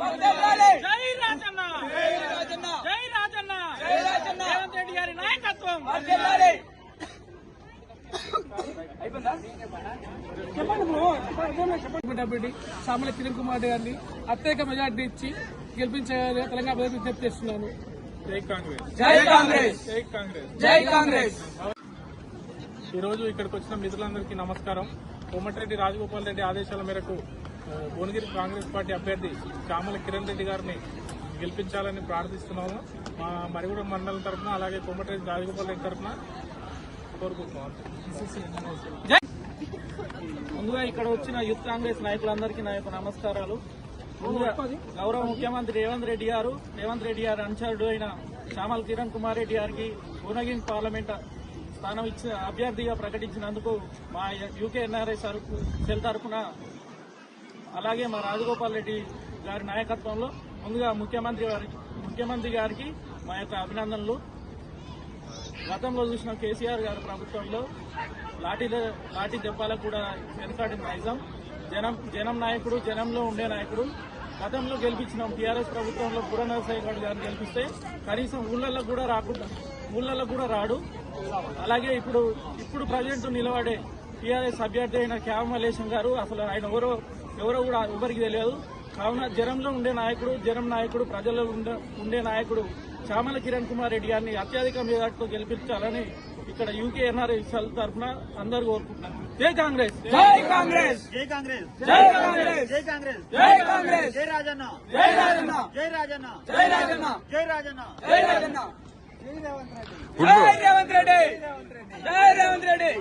జై రాజన్న! జై రాజన్న! రేవంత్ రెడ్డి గారి నాయకత్వం! డబ్ల్యూడి సామల కిరణ్ కుమార్ గారిని అత్యధిక మెజార్టీ ఇచ్చి గెలిపించాలని తెలంగాణ ప్రజలకు విజ్ఞప్తి చేస్తున్నాను. జై కాంగ్రెస్. జై కాంగ్రెస్. జై కాంగ్రెస్. జై కాంగ్రెస్. ఈ రోజు ఇక్కడికి వచ్చిన మిత్రులందరికీ నమస్కారం. కోమటిరెడ్డి రాజగోపాల్ రెడ్డి ఆదేశాల మేరకు భువనగిరి కాంగ్రెస్ పార్టీ అభ్యర్థి చామల కిరణ్ రెడ్డి గారిని గెలిపించాలని ప్రార్థిస్తున్నాము. మా మరిగూడ మండలం తరఫున అలాగే కోమటిరెడ్డి రాజగోపాల్ రెడ్డి తరఫున కోరుకుంటున్నాం ముందుగా ఇక్కడ వచ్చిన యూత్ కాంగ్రెస్ నాయకులందరికీ నా యొక్క నమస్కారాలు. గౌరవ ముఖ్యమంత్రి రేవంత్ రెడ్డి గారు రేవంత్ రెడ్డి గారు అనుచరుడు అయిన చామల్ కిరణ్ కుమార్ రెడ్డి గారికి భువనగిరి పార్లమెంట్ స్థానం ఇచ్చిన అభ్యర్థిగా ప్రకటించినందుకు మా యూకే ఎన్ఆర్ఐ సెల్ తరఫున అలాగే మా రాజగోపాల్ రెడ్డి గారి నాయకత్వంలో ముందుగా ముఖ్యమంత్రి గారికి ముఖ్యమంత్రి గారికి మా యొక్క అభినందనలు. గతంలో చూసిన కేసీఆర్ గారి ప్రభుత్వంలో లాఠీ లాఠీ దెబ్బలకు కూడా వెనుకాడిన నైజం. జనం జనం నాయకుడు జనంలో ఉండే నాయకుడు. గతంలో గెలిపించిన. టీఆర్ఎస్ ప్రభుత్వంలో పురనరసయ్య గారు గారిని గెలిపిస్తే కనీసం ఊళ్ళల్లో కూడా రాకుండా ఊళ్ళల్లో కూడా రాడు. అలాగే ఇప్పుడు ఇప్పుడు ప్రజెంట్ నిలబడే టీఆర్ఎస్ అభ్యర్థి అయిన క్యామ మల్లేశం గారు అసలు ఆయన ఎవరో ఎవరో కూడా ఎవరికి తెలియదు. కావున జనంలో ఉండే నాయకుడు జనం నాయకుడు ప్రజల్లో ఉండే ఉండే నాయకుడు చామల కిరణ్ కుమార్ రెడ్డి గారిని అత్యధిక మెజార్టీతో గెలిపించాలని ఇక్కడ యూకే ఎన్ఆర్ఐ తరఫున అందరూ కోరుకుంటున్నారు. జై కాంగ్రెస్! జై కాంగ్రెస్! జై కాంగ్రెస్! జై కాంగ్రెస్! జై కాంగ్రెస్! జై కాంగ్రెస్! జై రాజన్న! జై రాజన్న! జై రాజన్న! జై రాజన్న! జై రాజన్న! జై రాజన్న! జై రేవంత్ రెడ్డి! జై రేవంత్ రెడ్డి!